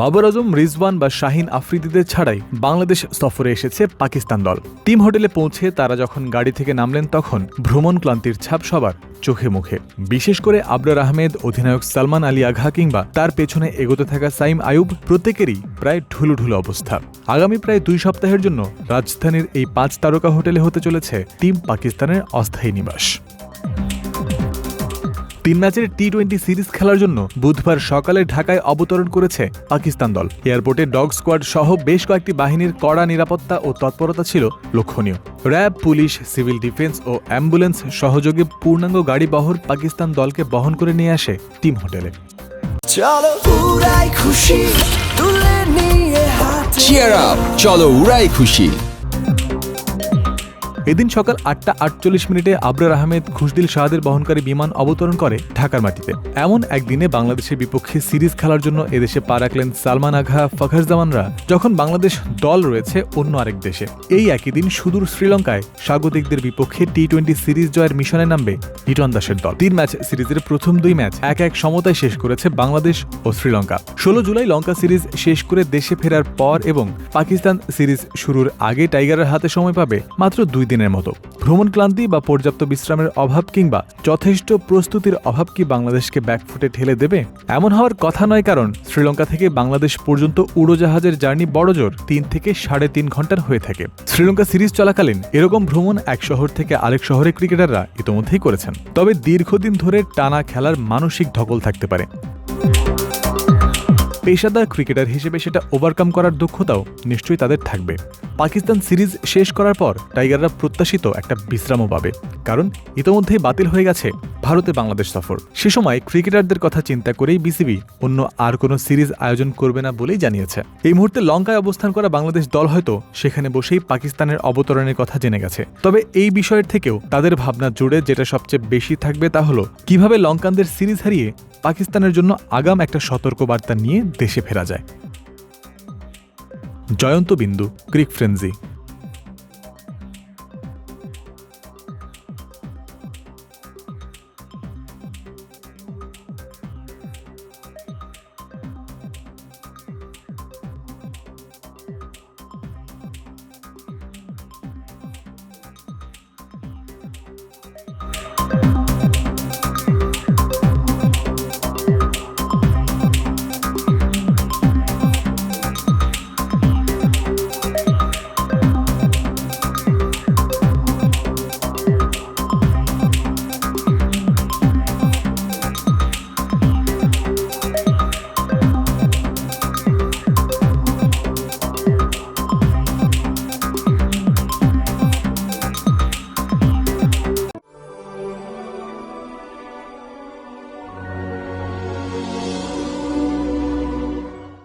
বাবর আজম, রিজওয়ান বা শাহিন আফ্রিদিদের ছাড়াই বাংলাদেশ সফরে এসেছে পাকিস্তান দল। টিম হোটেলে পৌঁছে তারা যখন গাড়ি থেকে নামলেন তখন ভ্রমণ ক্লান্তির ছাপ সবার চোখে মুখে। বিশেষ করে আবরার আহমেদ, অধিনায়ক সালমান আলী আঘা কিংবা তার পেছনে এগোতে থাকা সাইম আয়ুব প্রত্যেকেরই প্রায় ঢুলু ঢুলু অবস্থা। আগামী প্রায় দুই সপ্তাহের জন্য রাজধানীর এই পাঁচ তারকা হোটেলে হতে চলেছে টিম পাকিস্তানের অস্থায়ী নিবাস। তিন ম্যাচের টি টোয়েন্টি সিরিজ খেলার জন্য বুধবার সকালে ঢাকায় অবতরণ করেছে পাকিস্তান দল। এয়ারপোর্টে ডগ স্কোয়াড সহ বেশ কয়েকটি বাহিনীর কড়া নিরাপত্তা ও তৎপরতা ছিল লক্ষণীয়। র্যাব পুলিশ সিভিল ডিফেন্স ও অ্যাম্বুলেন্স সহযোগে পূর্ণাঙ্গ গাড়ি বহর পাকিস্তান দলকে বহন করে নিয়ে আসে টিম হোটেলে। চলো উড়াই খুশি তুলে নিয়ে হাতে চিয়ার আপ চলো উড়াই খুশি। এদিন সকাল আটটা আটচল্লিশ মিনিটে আবরার আহমেদ খুশদিল শাহাদের বহনকারী বিমান অবতরণ করে ঢাকার মাটিতে। এমন একদিনে বাংলাদেশের বিপক্ষে সিরিজ খেলার জন্য এদেশে পা রাখলেন সালমান আঘা ফখর জামানরা যখন বাংলাদেশ দল রয়েছে অন্য আরেক দেশে। এই একই দিন সুদূর শ্রীলঙ্কায় স্বাগতিকদের বিপক্ষে টি টোয়েন্টি সিরিজ জয়ের মিশনে নামবে লিটন দাসের দল। তিন ম্যাচ সিরিজের প্রথম দুই ম্যাচ এক এক সমতায় শেষ করেছে বাংলাদেশ ও শ্রীলঙ্কা। ষোলো জুলাই লঙ্কা সিরিজ শেষ করে দেশে ফেরার পর এবং পাকিস্তান সিরিজ শুরুর আগে টাইগারের হাতে সময় পাবে মাত্র দুই দিনের মতো। ভ্রমণ ক্লান্তি বা পর্যাপ্ত বিশ্রামের অভাব কিংবা যথেষ্ট প্রস্তুতির অভাব কি বাংলাদেশকে ব্যাকফুটে ঠেলে দেবে? এমন হওয়ার কথা নয় কারণ শ্রীলঙ্কা থেকে বাংলাদেশ পর্যন্ত উড়োজাহাজের জার্নি বড়জোর তিন থেকে সাড়ে তিন ঘণ্টার হয়ে থাকে। শ্রীলঙ্কা সিরিজ চলাকালীন এরকম ভ্রমণ এক শহর থেকে আরেক শহরে ক্রিকেটাররা ইতোমধ্যেই করেছেন। তবে দীর্ঘদিন ধরে টানা খেলার মানসিক ধকল থাকতে পারে। পেশাদার ক্রিকেটার হিসেবে সেটা ওভারকাম করার দক্ষতাও নিশ্চয়ই তাদের থাকবে। পাকিস্তান সিরিজ শেষ করার পর টাইগাররা প্রত্যাশিত একটা বিশ্রামও পাবে, কারণ ইতোমধ্যেই বাতিল হয়ে গেছে ভারতে বাংলাদেশ সফর। সে সময় ক্রিকেটারদের কথা চিন্তা করেই বিসিবি অন্য আর কোনো সিরিজ আয়োজন করবে না বলেই জানিয়েছে। এই মুহূর্তে লঙ্কায় অবস্থান করা বাংলাদেশ দল হয়তো সেখানে বসেই পাকিস্তানের অবতরণের কথা জেনে গেছে। তবে এই বিষয়ের থেকেও তাদের ভাবনা জুড়ে যেটা সবচেয়ে বেশি থাকবে তা হলো, কীভাবে লঙ্কানদের সিরিজ হারিয়ে পাকিস্তানের জন্য আগাম একটা সতর্কবার্তা নিয়ে দেশে ফেরা যায়। জয়ন্ত বিন্দু গ্রিক ফ্রেন্জি